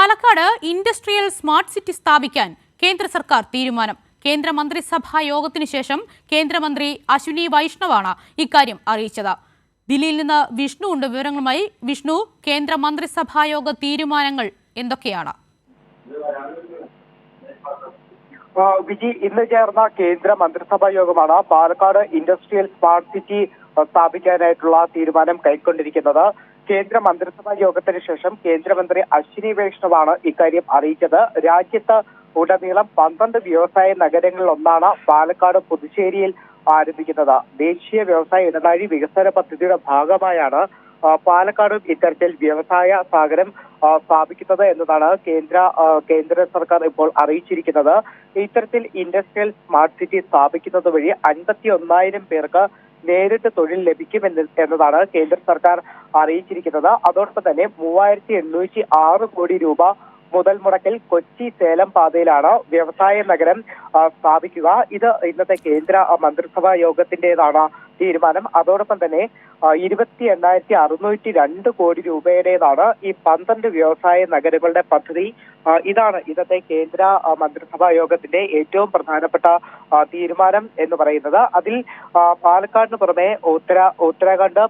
Palakkad industrial smart city സ്ഥാപിക്കാൻ കേന്ദ്ര സർക്കാർ തീരുമാനം. കേന്ദ്ര മന്ത്രിസഭാ യോഗത്തിന് ശേഷം കേന്ദ്രമന്ത്രി അശ്വിനി വൈഷ്ണവാണ് ഇക്കാര്യം അറിയിച്ചത്. ദില്ലിയിൽ നിന്ന് വിഷ്ണു ഉണ്ട് വിവരങ്ങളുമായി. വിഷ്ണു കേന്ദ്ര മന്ത്രിസഭാ യോഗ തീരുമാനങ്ങൾ എന്തൊക്കെയാണ്? വിജി ഇന്ന് ചേർന്ന കേന്ദ്ര മന്ത്രിസഭാ യോഗമാണ് പാലക്കാട് ഇൻഡസ്ട്രിയൽ സ്മാർട്ട് സിറ്റി സ്ഥാപിക്കാനായിട്ടുള്ള തീരുമാനം കൈക്കൊണ്ടിരിക്കുന്നത്. കേന്ദ്ര മന്ത്രിസഭാ യോഗത്തിന് ശേഷം കേന്ദ്രമന്ത്രി അശ്വിനി വൈഷ്ണവാണ് ഇക്കാര്യം അറിയിച്ചത്. രാജ്യത്ത് ഉടനീളം പന്ത്രണ്ട് വ്യവസായ നഗരങ്ങളിൽ ഒന്നാണ് പാലക്കാട് പുതുശ്ശേരിയിൽ ആരംഭിക്കുന്നത്. ദേശീയ വ്യവസായ ഇടനാഴി വികസന പദ്ധതിയുടെ ഭാഗമായാണ് പാലക്കാട് ഇത്തരത്തിൽ വ്യവസായ സാഗരം സ്ഥാപിക്കുന്നത് എന്നതാണ് കേന്ദ്ര കേന്ദ്ര സർക്കാർ ഇപ്പോൾ അറിയിച്ചിരിക്കുന്നത്. ഇത്തരത്തിൽ ഇൻഡസ്ട്രിയൽ സ്മാർട്ട് സിറ്റി സ്ഥാപിക്കുന്നത് വഴി അൻപത്തി ഒന്നായിരം പേർക്ക് നേരിട്ട് തൊഴിൽ ലഭിക്കുമെന്ന് എന്നതാണ് കേന്ദ്ര സർക്കാർ അറിയിച്ചിരിക്കുന്നത്. അതോടൊപ്പം തന്നെ മൂവായിരത്തി എണ്ണൂറ്റി ആറ് കോടി രൂപ മുതൽ മുടക്കിൽ കൊച്ചി സേലം പാതയിലാണ് വ്യവസായ നഗരം സ്ഥാപിക്കുക. ഇത് ഇന്നത്തെ കേന്ദ്ര മന്ത്രിസഭാ യോഗത്തിന്റേതാണ് തീരുമാനം. അതോടൊപ്പം തന്നെ ഇരുപത്തി എണ്ണായിരത്തി അറുന്നൂറ്റി രണ്ട് കോടി രൂപയുടേതാണ് ഈ പന്ത്രണ്ട് വ്യവസായ നഗരങ്ങളുടെ പദ്ധതി. ഇതാണ് ഇന്നത്തെ കേന്ദ്ര മന്ത്രിസഭാ യോഗത്തിന്റെ ഏറ്റവും പ്രധാനപ്പെട്ട തീരുമാനം എന്ന് പറയുന്നത്. അതിൽ പാലക്കാടിന് പുറമെ ഉത്തര ഉത്തരാഖണ്ഡ്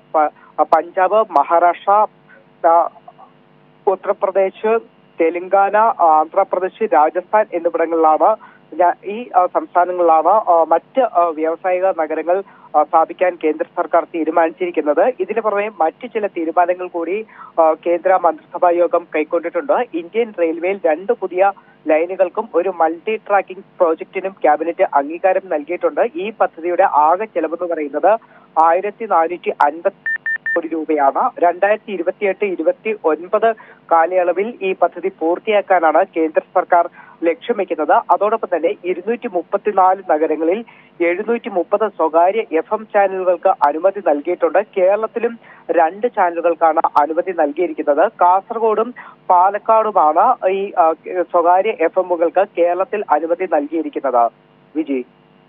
പഞ്ചാബ് മഹാരാഷ്ട്ര ഉത്തർപ്രദേശ് തെലങ്കാന ആന്ധ്രാപ്രദേശ് രാജസ്ഥാൻ എന്നിവിടങ്ങളിലാണ് ഈ സംസ്ഥാനങ്ങളിലാണ് മറ്റ് വ്യാവസായിക നഗരങ്ങൾ സ്ഥാപിക്കാൻ കേന്ദ്ര സർക്കാർ തീരുമാനിച്ചിരിക്കുന്നത്. ഇതിന് പുറമെ മറ്റു ചില തീരുമാനങ്ങൾ കൂടി കേന്ദ്ര മന്ത്രിസഭാ യോഗം കൈക്കൊണ്ടിട്ടുണ്ട്. ഇന്ത്യൻ റെയിൽവേയിൽ രണ്ട് പുതിയ ലൈനുകൾക്കും ഒരു മൾട്ടി ട്രാക്കിംഗ് പ്രോജക്റ്റിനും ക്യാബിനറ്റ് അംഗീകാരം നൽകിയിട്ടുണ്ട്. ഈ പദ്ധതിയുടെ ആകെ ചെലവെന്ന് പറയുന്നത് ആയിരത്തി നാനൂറ്റി അൻപത്തി കോടി രൂപയാണ് രണ്ടായിരത്തി ഇരുപത്തിയെട്ട് ഇരുപത്തി ഒൻപത് കാലയളവിൽ ഈ പദ്ധതി പൂർത്തിയാക്കാനാണ് കേന്ദ്ര സർക്കാർ ലക്ഷ്യം വെക്കുന്നത് അതോടൊപ്പം തന്നെ ഇരുന്നൂറ്റി മുപ്പത്തിനാല് നഗരങ്ങളിൽ എഴുന്നൂറ്റി മുപ്പത് സ്വകാര്യ എഫ് എം ചാനലുകൾക്ക് അനുമതി നൽകിയിട്ടുണ്ട്. കേരളത്തിലും രണ്ട് ചാനലുകൾക്കാണ് അനുമതി നൽകിയിരിക്കുന്നത്. കാസർഗോഡും പാലക്കാടുമാണ് ഈ സ്വകാര്യ എഫ് എമ്മുകൾക്ക് കേരളത്തിൽ അനുമതി നൽകിയിരിക്കുന്നത്. വിജയ്